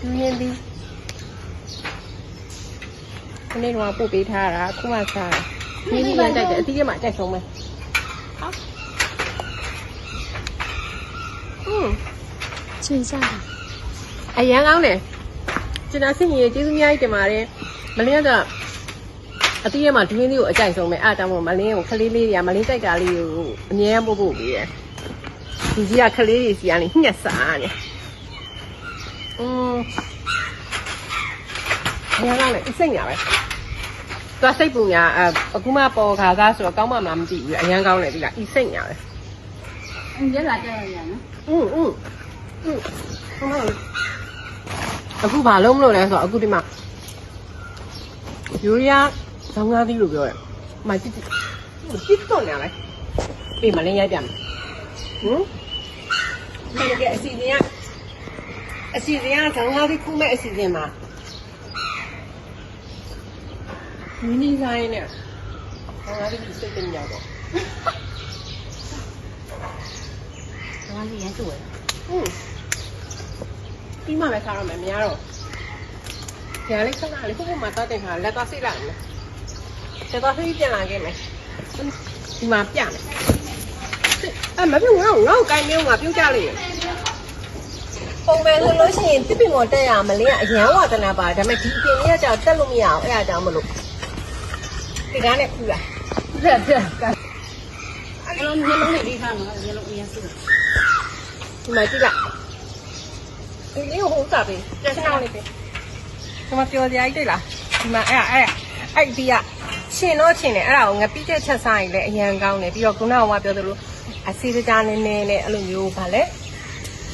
ဒူးရင်သည်ခနေ့တော့ပို့ပေးထားတာအခုမှစားတာဒီနေ့လည်းကြိုက်တယ်အတီးကမှကြိုက်ဆုံးပဲဟုတ်อืมချိန်စားတာအရန်ကောင်းတယ်ကျွန်တော်ဆင်ကြီးကျေးဇူးများကြီးတင်ပါတယ်မလင်းကအတီးရမှာဒူးင်းလေးကိုအကြိုက်ဆုံးပဲအားကြောင့်မို့မလင်းကိုခလေးလေးတွေကမလင်းကြိုက်တာလေးကိုအမြဲပို့ပို့ပေးတယ်ဒီကြီးကခလေးတွေစီကနေညှက်စားတယ် อืมအရန်ကောင်းတယ်အစိတ်ညာပဲသွားစိတ်ပူညာအခုမှပေါ်ခါကားဆိုတော့ကောင်းမှမလားမသိဘူးအရန်ကောင်းတယ်ဒီကအီစိတ်ညာပဲ အင်းရက်လာကြရရနော် อืมอืมอืมဟုတ်ပါဘူးအခုဘာလုံးမလို့လဲဆိုတော့အခုဒီမှာယူရီးယားဇောင်းကားသီးလို့ပြောတယ်။မကြည့်ကြည့်ကြည့်တော့နေလိုက်။ပြီးမလင်းရိုက်ပြန်မယ်။ဟင်။ဒီကအစီအစဉ်က အစီအစဉ်ကဇောင်းကားသီးခုမဲ့အစီအစဉ်မှာမင်းနေဆိုင်နဲ့ဇောင်းကားသီးစိတ်တင်ကြတော့ဘာမှရမ်းတွေ့อืมပြီးမှပဲစားရမယ်မရတော့ညာလေးခဏလေးခုခုမှတောက်တင်ခါလက်သွားစိတ်လိုက်မယ်လက်သွားစိတ်ပြန်လာခဲ့မယ်ဒီမှာပြမယ်အဲ့မပြုတ်ငါ့ကိုငါ့ကိုကိုင်းမျိုးငါပြုတ်ကြလိမ့်မယ် ပုံမှန်ဆိုလို့ရှိရင်တစ်ပင်ကိုတက်ရမလင်းကအရန်ဝါဒနာပါဒါပေမဲ့ဒီအပြင်လေးကကြောက်တက်လို့မရအောင်အဲ့ဒါကြောင့်မလို့ဒီကားနဲ့ခူးလာတက်တက်ကအဲ့လိုမျိုးလုံးလေးလေးထားနော်မျိုးလုံးအရင်စုဒီမှာကြည့်လိုက်ဒီလေးကိုဟိုစားပေးပြန်စနောက်လေးပေးဒီမှာပြောစရာကြီးတွေ့လားဒီမှာအဲ့အဲ့အဲ့ဒီကရှင်တော့ရှင်တယ်အဲ့ဒါကိုငပိတဲ့ချက်စားရင်လည်းအရန်ကောင်းတယ်ပြီးတော့ခုနကပြောသလိုအစီတကြားနည်းနည်းနဲ့အဲ့လိုမျိုးဗာလဲ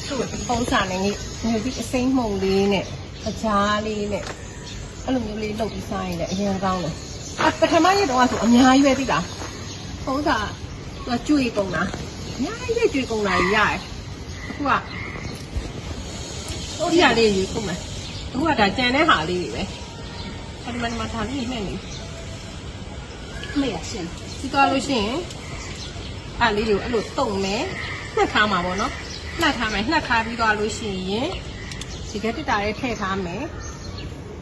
သူ့ဖုံးစားနေမျိုးဒီအစိမ့်မှုန်လေးနဲ့အကြားလေးနဲ့အဲ့လိုမျိုးလေးလုပ်ပြီးစားရင်လည်းအရန်ကောင်းတယ်အပထမရက်တော့ဆိုအများကြီးပဲသိလားဖုံးစားသူကကျွေကုန်တာအများကြီးပဲကျွေကုန်တာကြီးရတယ်အခုကဟုတ်ရလေးရေခုမယ်အခုကဒါကြံတဲ့ဟာလေးတွေပဲအဲ့ဒီမှာဒီမှာထားပြီးနှဲ့နေအမေရရှင်းဒီကားလို့ရှိရင်အဲ့လေးတွေကိုအဲ့လိုတုံမယ်နှက်ထားမှာပေါ့နော် နှက်ထားမယ်နှက်ထားပြီးသွားလို့ရှိရင်ဒီကတက်တာလေးထည့်ထားမယ်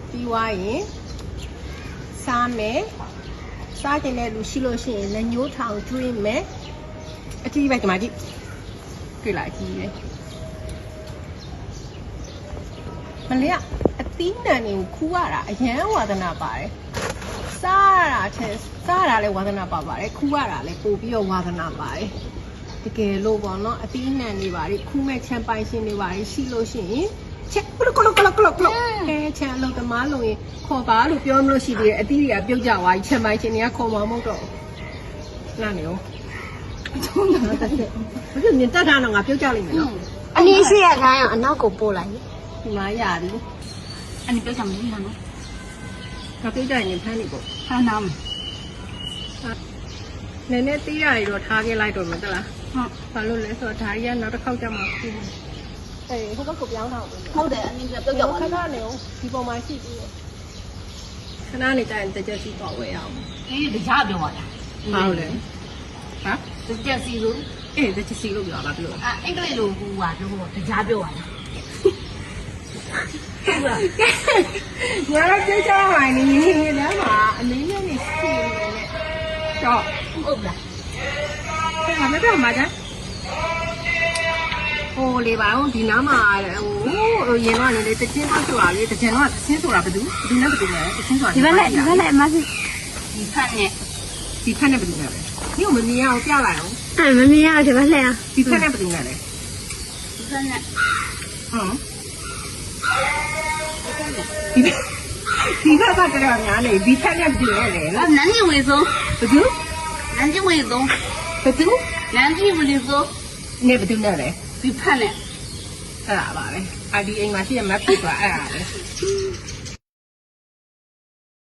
ပြီးွားရင်စားမယ်စားကျင်တဲ့လူရှိလို့ရှိရင်လက်ညှိုးထောင်ကျွေးမယ်အကြည့်ပဲဒီမှာကြည့်တွေ့လားအကြည့်ပဲမလေးကအသီးနှံတွေကိုခူးရတာအရန်ဝါသနာပါတယ်စားရတာချက်စားရတာလည်းဝါသနာပါပါတယ်ခူးရတာလည်းပို့ပြီးတော့ဝါသနာပါတယ် တကယ်လို့ပေါ့နော်အသီးနှံနေပါလေခူးမဲ့ချမ်းပိုင်ရှင်နေပါလေရှိလို့ရှိရင်ချက်ကလကလကလကလကလအဲချမ်းအလုံးသမားလို့ရင်ခေါ်ပါလို့ပြောမလို့ရှိသေးတယ်အသီးတွေကပြုတ်ကြသွားပြီချမ်းပိုင်ရှင်တွေကခေါ်မှာမဟုတ်တော့ဘူးနားနေရောထုံးတာတက်တယ်ဘယ်လိုမြင်တတ်တာတော့ငါပြုတ်ကြလိမ့်မယ်နော်အနည်းရှိရခိုင်းအောင်အနောက်ကိုပို့လိုက်ဒီမှာရသည်အနည်းပြောချင်မလို့နော်ငါပြုတ်ကြရင်ဖမ်းနေပေါ့ဟမ်းနာမနည်းနည်းသေးရတယ်တော့ထားခဲ့လိုက်တော့မယ်တလား ဟုတ်ဘာလို့လဲဆိုတော့ဒါကြီးကနောက်တစ်ခေါက်ကြမှာဖြစ်တယ်အေးဟိုဘက်ကိုပြောင်းထားအောင်ဟုတ်တယ်အနည်းပြောကြောက်ခကြောက်ဏနေအောင်ဒီပေါ်မှာရှိသေးတယ်ခဏနေကြရင်တကြက်စီတော့ဝယ်အောင်အေးတရားပြောပါလားဟုတ်လဲဟာတကြက်စီလို့အေးတကြက်စီလို့ပြောတာပြောအအင်္ဂလိပ်လိုဟူပါပြောတရားပြောပါလားငါတို့ကြိတ်ချာမိုင်းနေနေတယ်မှာအနည်းငယ်နေစီနေနဲ့တော့ဟုတ်လား ငါမပြောမှာကြဟိုလေပါအောင်ဒီနားမှာဟိုဟိုရင်ကနေလေတခြင်းတော့ဆိုတာလေတခြင်းတော့တခြင်းဆိုတာဘယ်သူဘယ်သူနဲ့ဘယ်သူလဲတခြင်းဆိုတာဒီဘက်နဲ့ဒီဘက်နဲ့အမစီဒီဖက်နဲ့ဒီဖက်နဲ့ဘယ်သူလဲညို့မမြင်အောင်ပြလိုက်အောင်အဲမမြင်အောင်ဒီဘက်လှည့်အောင်ဒီဖက်နဲ့ဘယ်သူလဲဒီဖက်နဲ့ဟုတ်ဒီဘက်ကကြတော့များနေဒီဖက်နဲ့ပြည့်ရတယ်လားနန်းညင်ဝေဆုံးဘယ်သူနန်းညင်ဝေဆုံး ဘသူလမ်းကြီးဝလီဆိုနေဘသူနဲ့လဲဒီဖက်နဲ့အဲ့ဒါပါပဲအာဒီအိမ်မှာရှိရမဖြစ်သွားအဲ့ဒါပဲ